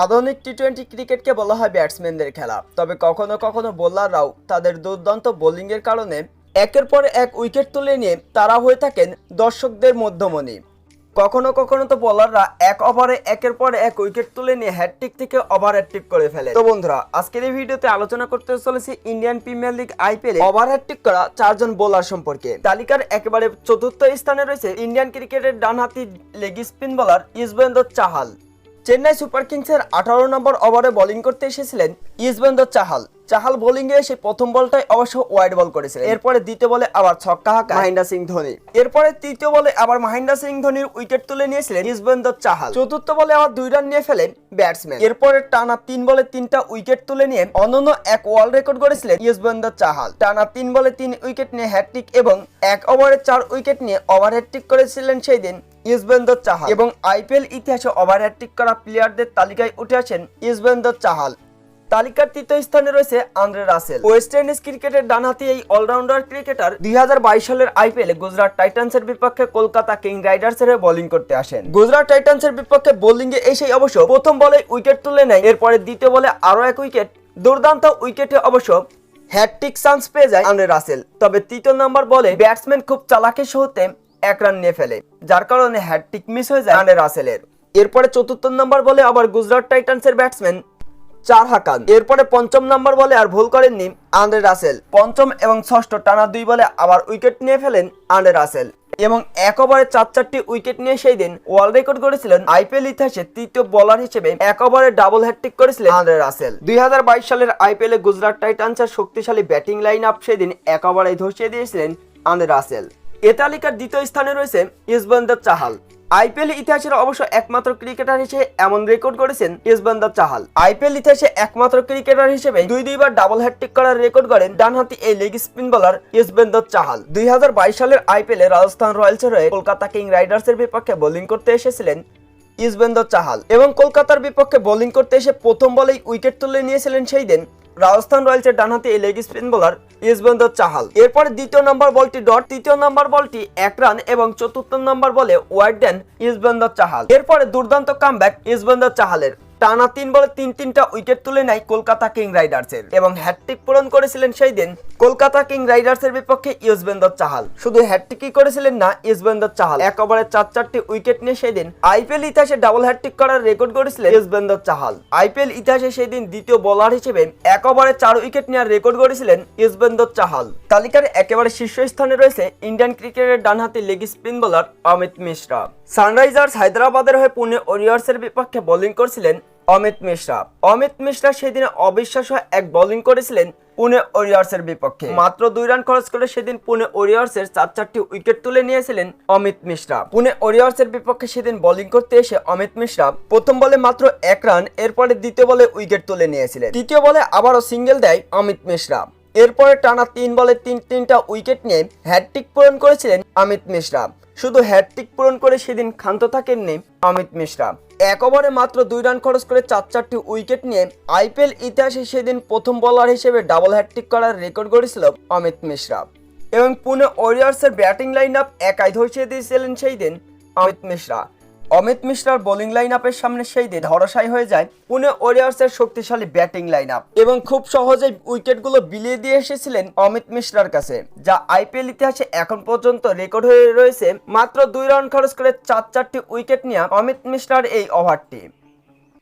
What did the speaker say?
আধুনিক T twenty ক্রিকেটকে বলা হয় ব্যাটসম্যানদের খেলা। তবে কখনো কখনো বোলাররাও তাদের দুর্দান্ত বোলিংয়ের কারণে একের পর এক উইকেট তুলে নিয়ে তারা হয়ে থাকেন দর্শকদের মধ্যমণি। কখনো কখনো তো বোলাররা এক ওভারে একের পর এক উইকেট তুলে নিয়ে হ্যাটট্রিক থেকে ওভার হ্যাটট্রিক করে ফেলে। তো বন্ধুরা, আজকের এই ভিডিওতে আলোচনা করতে চলেছি Indian Premier League IPL over hattrick করা চারজন বোলার সম্পর্কে। তালিকার একেবারে চতুর্থ স্থানে রয়েছে ইন্ডিয়ান ক্রিকেটের ডানহাতি leg spin bowler Yuzvendra Chahal. Chennai super কিংসের আঠারো নম্বর ওভারে বোলিং করতে এসেছিলেন ইসবেন্দর চাহাল। চাহাল বোলিং এ এসে প্রথম বলটাই অবশ্য ওয়াইড বল করেছিলেন। এরপরে দ্বিতীয় বলে আবার ছক্কা হাঁকা মাহিন্দা সিং ধোনি। এরপরে তৃতীয় বলে আবার মাহিন্দা সিং ধোনির উইকেট তুলে নিয়েছিলেন ইসবেন্দ্র চাহাল। চতুর্থ বলে আবার দুই রান নিয়ে ফেলেন ব্যাটসম্যান এরপরে টানা তিন বলে তিনটা উইকেট তুলে নিয়ে অনন্য এক ওয়ার্ল্ড রেকর্ড করেছিলেন ইসবেন্দ্র চাহাল। টানা তিন বলে তিন উইকেট নিয়ে হ্যাট্রিক এবং এক ওভারে চার উইকেট নিয়ে ওভার হ্যাট্রিক করেছিলেন সেই দিন ইসবেন্দ্র চাহাল। এবং আইপিএল ইতিহাসে ওভার হ্যাট্রিক করা প্লেয়ারদের তালিকায় উঠে আসেন ইসবেন্দ্র চাহাল। তালিকার তৃতীয় স্থানে রয়েছে আন্দ্রে রাসেল। ওয়েস্ট ইন্ডিজ ক্রিকেটের ডানহাতি এই অলরাউন্ডার ক্রিকেটার দুই হাজার বাইশ সালের আইপিএলে গুজরাট টাইটান্সের বিপক্ষে কলকাতা কিং রাইডার্সের হয়ে বোলিং করতে আসেন। গুজরাট টাইটান্সের বিপক্ষে বোলিং এ এসেই অবশ্য প্রথম বলে উইকেট তুলে নেয়। এরপরে দ্বিতীয় বলে আরও এক উইকেট, দুর্দান্ত উইকেটে অবশ্য হ্যাটট্রিক চান্স পেয়ে যায় আন্দ্রে রাসেল। তবে তৃতীয় নম্বর বলে ব্যাটসম্যান খুব চালাকি সহতে এক রান নিয়ে ফেলে, যার কারণে হ্যাটট্রিক মিস হয়ে যায় আন্দ্রে রাসেলের। এরপরে চতুর্থ নম্বর বলে আবার গুজরাট টাইটান্সের ব্যাটসম্যান চার হাকান। এরপরে পঞ্চম নাম্বার বলে আর ভুল করেননি আন্দ্রে রাসেল। পঞ্চম এবং ষষ্ঠ টানা দুই বলে আবার উইকেট নিয়ে ফেলেন আন্দ্রে রাসেল। এবং এক ওভারে চার চারটি উইকেট নিয়ে সেই দিন ওয়ার্ল্ড রেকর্ড করেছিলেন আইপিএল ইতিহাসে তৃতীয় বোলার হিসেবে এক ডাবল হ্যাট্রিক করেছিলেন আন্দ্রে রাসেল। দুই হাজার বাইশ সালের আইপিএলে গুজরাট টাইটান্সের শক্তিশালী ব্যাটিং লাইন আপ সেদিন এক ওভারে ধসিয়ে দিয়েছিলেন আন্দ্রে রাসেল। এ তালিকার দ্বিতীয় স্থানে রয়েছে ইসবন্দর চাহাল। আইপিএল ইতিহাসের অবশ্য একমাত্র ক্রিকেটার হিসেবে এমন রেকর্ড করেছেন ইসবান্দার চাহাল। আইপিএল ইতিহাসে একমাত্র ক্রিকেটার হিসেবে দুই দুইবার ডাবল হ্যাট্রিক করার রেকর্ড করেন ডানহাতি এই leg spin bowler Yuzvendra Chahal. দুই হাজার বাইশ সালের আইপিএলে রাজস্থান রয়্যালসের হয়ে কলকাতা কিং রাইডার্সের বিপক্ষে বোলিং করতে এসেছিলেন ইসবেন্দর চাহাল এবং কলকাতার বিপক্ষে বোলিং করতে এসে প্রথম বলেই উইকেট তুলে নিয়েছিলেন সেই দিন রাজস্থান রয়্যালসের ডানহাতি এই leg spin bowler Yuzvendra Chahal. এরপর দ্বিতীয় নম্বর বলটি ডট, তৃতীয় নম্বর বলটি এক রান এবং চতুর্থ নম্বর বলে ওয়াইড দেন চাহাল। এরপরে দুর্দান্ত কামব্যাক ইসবেন্দর চাহালের। টানা তিন বলে তিন তিনটা উইকেট তুলে নেয় কলকাতা কিং রাইডার্সের এবং হ্যাটট্রিক পূরণ করেছিলেন সেই দিন কলকাতা কিং রাইডার্সের বিপক্ষে ইউজবেন্দর চাহাল। শুধু হ্যাটট্রিকই করেছিলেন না, ইউজবেন্দর চাহাল। এক ওভারে চার চারটি উইকেট নিয়ে সেই দিন আইপিএল ইতিহাসে ডাবল হ্যাটট্রিক করার রেকর্ড করেছিলেন ইউজবেন্দর চাহাল। আইপিএল ইতিহাসে সেই দিন দ্বিতীয় বোলার হিসেবে এক ওভারে চার উইকেট নেওয়ার রেকর্ড করেছিলেন ইউজবেন্দর চাহাল। তালিকার একেবারে শীর্ষস্থানে রয়েছে ইন্ডিয়ান ক্রিকেটের ডানহাতি leg spin bowler Amit Mishra. Sunrisers হায়দ্রাবাদের হয়ে পুনে ওরিয়ার্সের বিপক্ষে বোলিং করছিলেন অমিত মিশ্রা। অমিত মিশ্রা সেদিন অবিশ্বাস্য এক বোলিং করেছিলেন পুনে ওরিয়ার্সের বিপক্ষে। মাত্র দুই রান খরচ করে সেদিন পুনে ওরিয়ার্সের চার চারটি উইকেট তুলে নিয়েছিলেন অমিত মিশ্রা। পুনে ওরিয়ার্সের বিপক্ষে সেদিন বোলিং করতে এসে অমিত মিশ্রা প্রথম বলে মাত্র এক রান এরপরে দ্বিতীয় বলে উইকেট তুলে নিয়েছিলেন। তৃতীয় বলে আবারও সিঙ্গেল দেয় অমিত মিশ্রা। এরপরে টানা তিন বলে তিন তিনটা উইকেট নিয়ে হ্যাটট্রিক পূরণ করেছিলেন অমিত মিশ্রা। শুধু হ্যাটট্রিক পূরণ করে সেদিন ক্ষান্ত থাকেননি অমিত মিশ্রা। এক ওভারে মাত্র দুই রান খরচ করে চার চারটি উইকেট নিয়ে আইপিএল ইতিহাসে সেদিন প্রথম বোলার হিসেবে ডাবল হ্যাটট্রিক করার রেকর্ড গড়েছিল অমিত মিশ্রা। এবং পুনে ওয়ারিয়ার্সের ব্যাটিং লাইন আপ একাই ধসিয়ে দিয়েছিলেন সেই দিন অমিত মিশ্রা। অমিত মিশ্রার বোলিং লাইন আপের সামনে সেই দিয়ে ধরাশায়ী হয়ে যায় পুনে ওরিয়ার্সের শক্তিশালী ব্যাটিং লাইন আপ এবং খুব সহজেই উইকেটগুলো বিলিয়ে দিয়ে এসেছিলেন অমিত মিশ্রার কাছে, যা আইপিএল ইতিহাসে এখন পর্যন্ত রেকর্ড হয়ে রয়েছে মাত্র দুই রান খরচ করে চার চারটি উইকেট নিয়ে অমিত মিশ্রার এই ওভারটি।